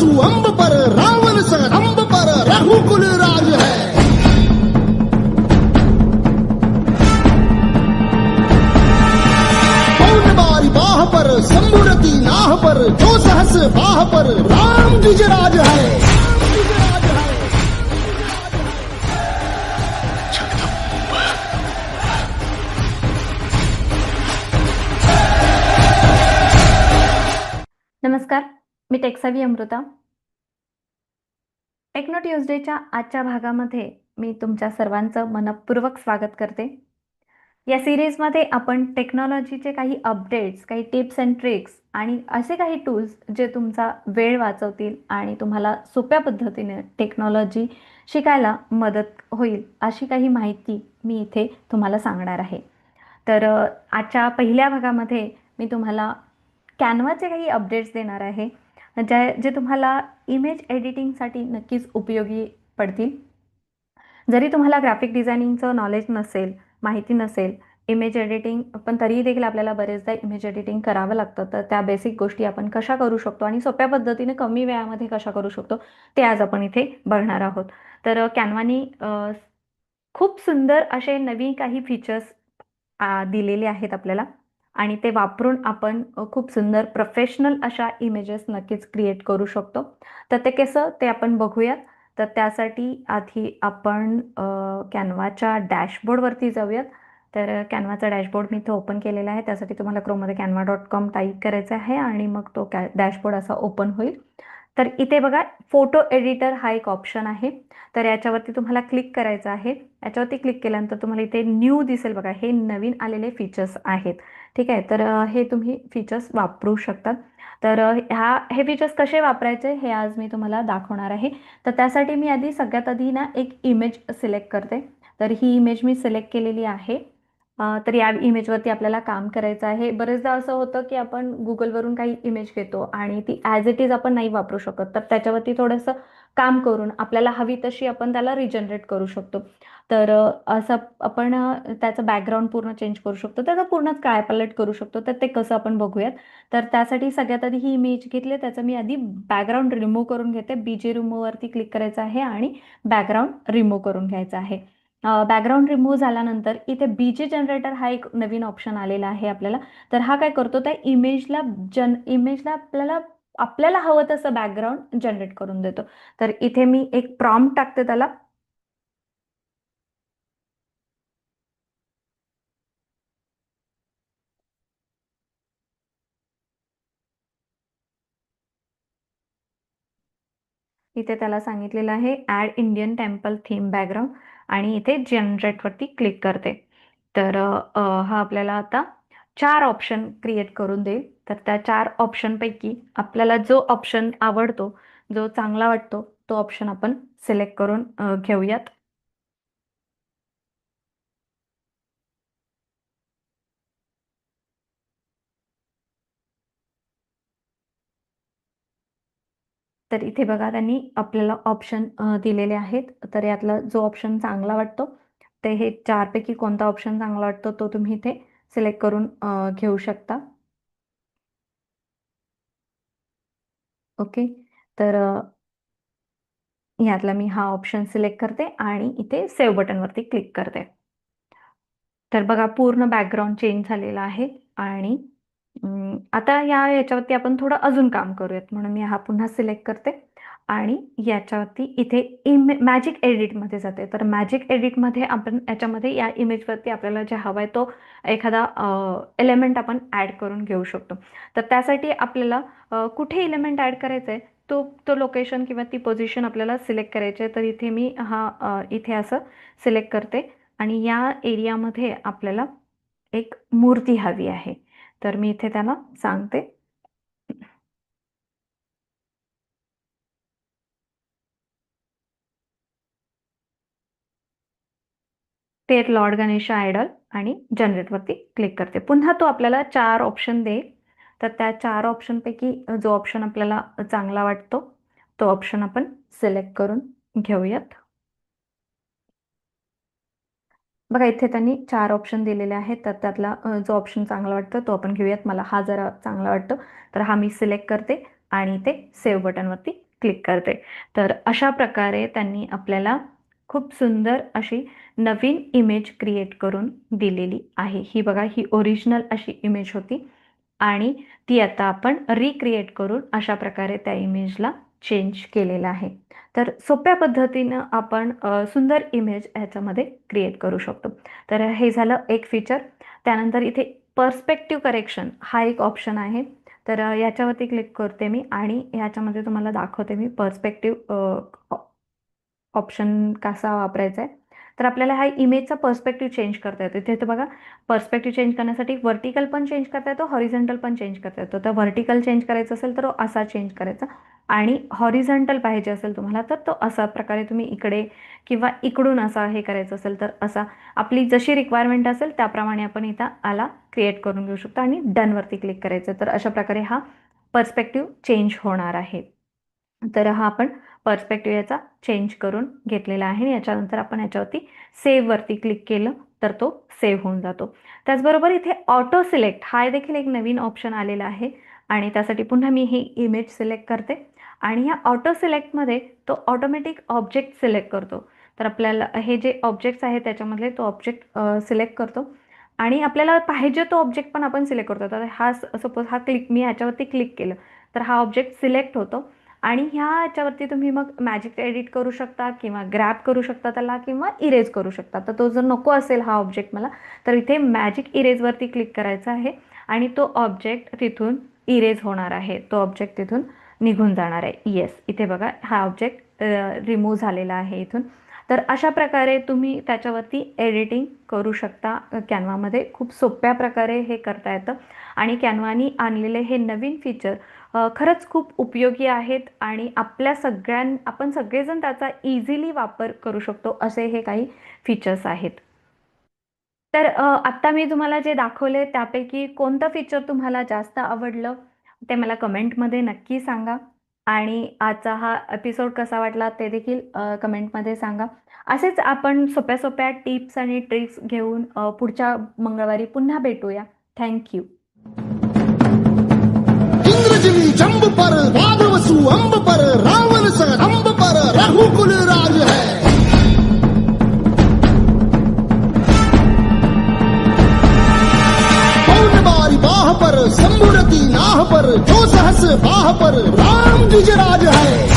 सुअंब पर, रावण सरंब पर रघुकुल राज है। बारी बाह पर संबुरती नाह पर, जो सहस बाह पर, राम विजराज है। नमस्कार। मी टेक्सावी अमृता. टेक्नो ट्युजडेच्या आजच्या भागामध्ये मी तुमच्या सर्वांचं मनपूर्वक स्वागत करते. या सिरीजमध्ये आपण टेक्नॉलॉजीचे काही अपडेट्स काही टिप्स अँड ट्रिक्स आणि असे काही टूल्स जे तुमचा वेळ वाचवतील आणि तुम्हाला सोप्या पद्धतीने टेक्नॉलॉजी शिकायला मदत होईल अशी काही माहिती मी इथे तुम्हाला सांगणार आहे. तर आजच्या पहिल्या भागामध्ये मी तुम्हाला कॅनवाचे काही अपडेट्स देणार आहे. ज्या जे तुम्हाला इमेज एडिटिंगसाठी नक्कीच उपयोगी पडतील. जरी तुम्हाला ग्राफिक डिझायनिंगचं नॉलेज नसेल माहिती नसेल इमेज एडिटिंग पण तरीही देखील आपल्याला बरेचदा इमेज एडिटिंग करावं लागतं. तर त्या बेसिक गोष्टी आपण कशा करू शकतो आणि सोप्या पद्धतीने कमी वेळामध्ये कशा करू शकतो ते आज आपण इथे बघणार आहोत. तर कॅनवानी खूप सुंदर असे नवीन काही फीचर्स दिलेले आहेत आपल्याला. आणि ते वापरून आपण खूप सुंदर प्रोफेशनल अशा इमेजेस नक्कीच क्रिएट करू शकतो. तर ते कसं ते आपण बघूयात. तर त्यासाठी आधी आपण कॅनवाच्या डॅशबोर्डवरती जाऊयात. तर कॅनवाचा डॅशबोर्ड मी इथं ओपन केलेला आहे. त्यासाठी तुम्हाला क्रोममध्ये कॅनवा डॉट कॉम टाईप करायचं आहे आणि मग तो कॅ डॅशबोर्ड असा ओपन होईल. तर इथे बघा फोटो एडिटर हा एक ऑप्शन आहे. तर याच्यावरती तुम्हाला क्लिक करायचं आहे. याच्यावरती क्लिक केल्यानंतर तुम्हाला इथे न्यू दिसेल बघा हे नवीन आलेले फीचर्स आहेत. ठीक आहे तर हे तुम्ही फीचर्स वापरू शकतात. तर ह्या हे फीचर्स कसे वापरायचे हे आज मी तुम्हाला दाखवणार आहे. तर त्यासाठी मी आधी सगळ्यात आधी ना एक इमेज सिलेक्ट करते. तर ही इमेज मी सिलेक्ट केलेली आहे. तर या इमेजवरती आपल्याला काम करायचं आहे. बरेचदा असं होतं की आपण गुगलवरून काही इमेज घेतो आणि ती ॲज इट इज आपण नाही वापरू शकत. तर त्याच्यावरती थोडंसं काम करून आपल्याला हवी तशी आपण त्याला रिजनरेट करू शकतो. तर असं आपण त्याचं बॅकग्राऊंड पूर्ण चेंज करू शकतो. त्याचा पूर्णच काय पलट करू शकतो. तर ते कसं आपण बघूयात. तर त्यासाठी सगळ्यात आधी ही इमेज घेतली त्याचं मी आधी बॅकग्राऊंड रिमूव्ह करून घेते. बी जे रिमूव्हवरती क्लिक करायचं आहे आणि बॅकग्राऊंड रिमूव्ह करून घ्यायचं आहे. बॅकग्राऊंड रिमूव्ह झाल्यानंतर इथे बीजे जनरेटर हा एक नवीन ऑप्शन आलेला आहे आपल्याला. तर हा काय करतो त्या इमेजला जन इमेजला आपल्याला आपल्याला हवं तसं बॅकग्राऊंड जनरेट करून देतो. तर इथे मी एक प्रॉम्प्ट टाकते त्याला. इथे त्याला सांगितलेलं आहे add Indian temple theme background आणि इथे जनरेटवरती क्लिक करते. तर हा आपल्याला आता चार ऑप्शन क्रिएट करून देईल. तर त्या चार ऑप्शनपैकी आपल्याला जो ऑप्शन आवडतो जो चांगला वाटतो तो ऑप्शन आपण सिलेक्ट करून घेऊयात. तर इथे बघा त्यांनी आपल्याला ऑप्शन दिलेले आहेत. तर यातला जो ऑप्शन चांगला वाटतो ते हे चारपैकी कोणता ऑप्शन चांगला वाटतो तो तुम्ही इथे सिलेक्ट करून घेऊ शकता. ओके तर यातला मी हा ऑप्शन सिलेक्ट करते आणि इथे सेव्ह बटनवरती क्लिक करते. तर बघा पूर्ण बॅकग्राऊंड चेंज झालेला आहे आणि आता या याच्यावरती आपण थोडं अजून काम करूयात. म्हणून मी हा पुन्हा सिलेक्ट करते. आणि याच्यावरती इथे इमे मॅजिक एडिटमध्ये जाते. तर मॅजिक एडिटमध्ये आपण याच्यामध्ये या इमेजवरती आपल्याला जे हवा आहे तो एखादा एलिमेंट आपण ॲड करून घेऊ शकतो. तर त्यासाठी आपल्याला अ, कुठे इलिमेंट ॲड करायचं आहे तो तो लोकेशन किंवा ती पोझिशन आपल्याला सिलेक्ट करायची आहे तर इथे मी हा अ, इथे असं सिलेक्ट करते. आणि या एरियामध्ये आपल्याला एक मूर्ती हवी आहे. तर मी इथे त्याला सांगते. तेर लॉर्ड गणेश आयडल आणि जनरेटवरती क्लिक करते. पुन्हा तो आपल्याला चार ऑप्शन देईल. तर त्या चार ऑप्शनपैकी जो ऑप्शन आपल्याला चांगला वाटतो तो ऑप्शन आपण सिलेक्ट करून घेऊयात. बघा इथे त्यांनी चार ऑप्शन दिलेले आहेत. तर त्यातला जो ऑप्शन चांगला वाटतो तो आपण घेऊयात. मला हा जरा चांगला वाटतो. तर हा मी सिलेक्ट करते आणि ते सेव्ह बटनवरती क्लिक करते. तर अशा प्रकारे त्यांनी आपल्याला खूप सुंदर अशी नवीन इमेज क्रिएट करून दिलेली आहे. ही बघा ही ओरिजिनल अशी इमेज होती. आणि ती आता आपण रिक्रिएट करून अशा प्रकारे त्या इमेजला चेंज केलेलं आहे. तर सोप्या पद्धतीनं आपण सुंदर इमेज ह्याच्यामध्ये क्रिएट करू शकतो. तर हे झालं एक फीचर त्यानंतर इथे पर्स्पेक्टिव्ह करेक्शन हा एक ऑप्शन आहे. तर याच्यावरती क्लिक करते मी आणि ह्याच्यामध्ये तुम्हाला दाखवते मी पर्स्पेक्टिव्ह ऑप्शन कसा वापरायचा आहे. तर आपल्याला हा इमेजचा पर्स्पेक्टिव्ह चेंज करता येतो. इथे तर बघा पर्स्पेक्टिव्ह चेंज करण्यासाठी व्हर्टिकल पण चेंज करता येतो हॉरिझॉन्टल पण चेंज करता येतो. तर व्हर्टिकल चेंज करायचं असेल तर तो असा चेंज करायचा आणि हॉरिझॉन्टल पाहिजे असेल तुम्हाला तर तो असा प्रकारे तुम्ही इकडे किंवा इकडून असा हे करायचं असेल तर असा. आपली जशी रिक्वायरमेंट असेल त्याप्रमाणे आपण इथं आला क्रिएट करून घेऊ शकतो आणि डनवरती क्लिक करायचं. तर अशा प्रकारे हा पर्स्पेक्टिव्ह चेंज होणार आहे. तर हा आपण पर्स्पेक्टिव्ह याचा चेंज करून घेतलेला आहे. आणि याच्यानंतर आपण याच्यावरती सेव्हवरती क्लिक केलं तर तो सेव्ह होऊन जातो. त्याचबरोबर इथे ऑटो सिलेक्ट हा देखील एक नवीन ऑप्शन आलेला आहे. आणि त्यासाठी पुन्हा मी ही इमेज सिलेक्ट करते. आणि ह्या ऑटो सिलेक्टमध्ये तो ऑटोमॅटिक ऑब्जेक्ट सिलेक्ट करतो. तर आपल्याला हे जे ऑब्जेक्ट्स आहेत त्याच्यामधले तो ऑब्जेक्ट सिलेक्ट करतो. आणि आपल्याला पाहिजे तो ऑब्जेक्ट पण आपण सिलेक्ट करतो. तर हा सपोज हा क्लिक मी ह्याच्यावरती क्लिक केलं. तर हा ऑब्जेक्ट सिलेक्ट होतो. आणि ह्या याच्यावरती तुम्ही मग मॅजिक एडिट करू शकता किंवा ग्रॅप करू शकता त्याला किंवा इरेज करू शकता. तर तो जर नको असेल हा ऑब्जेक्ट मला तर इथे मॅजिक इरेजवरती क्लिक करायचा आहे आणि तो ऑब्जेक्ट तिथून इरेज होणार आहे. तो ऑब्जेक्ट तिथून निघून जाणार आहे. येस इथे बघा हा ऑब्जेक्ट रिमूव्ह झालेला आहे इथून. तर अशा प्रकारे तुम्ही त्याच्यावरती एडिटिंग करू शकता. कॅनवामध्ये खूप सोप्या प्रकारे हे करता येतं. आणि कॅनवानी आणलेले हे नवीन फीचर खरंच खूप उपयोगी आहेत आणि आपल्या सगळ्यां आपण सगळेजण त्याचा इझिली वापर करू शकतो असे हे काही फीचर्स आहेत. तर आत्ता मी तुम्हाला जे दाखवले त्यापैकी कोणतं फीचर तुम्हाला जास्त आवडलं ते मला कमेंटमध्ये नक्की सांगा. आणि आजचा हा एपिसोड कसा वाटला ते देखील कमेंटमध्ये सांगा. असेच आपण सोप्या सोप्या टिप्स आणि ट्रिक्स घेऊन पुढच्या मंगळवारी पुन्हा भेटूया. थँक्यू बिजली जंब पर वाद वसु पर, रावण से अंब पर रघुकुल राज है। बारी बाह पर, शंभुरती नाह पर जो सहस बाह पर, राम जिज राज है।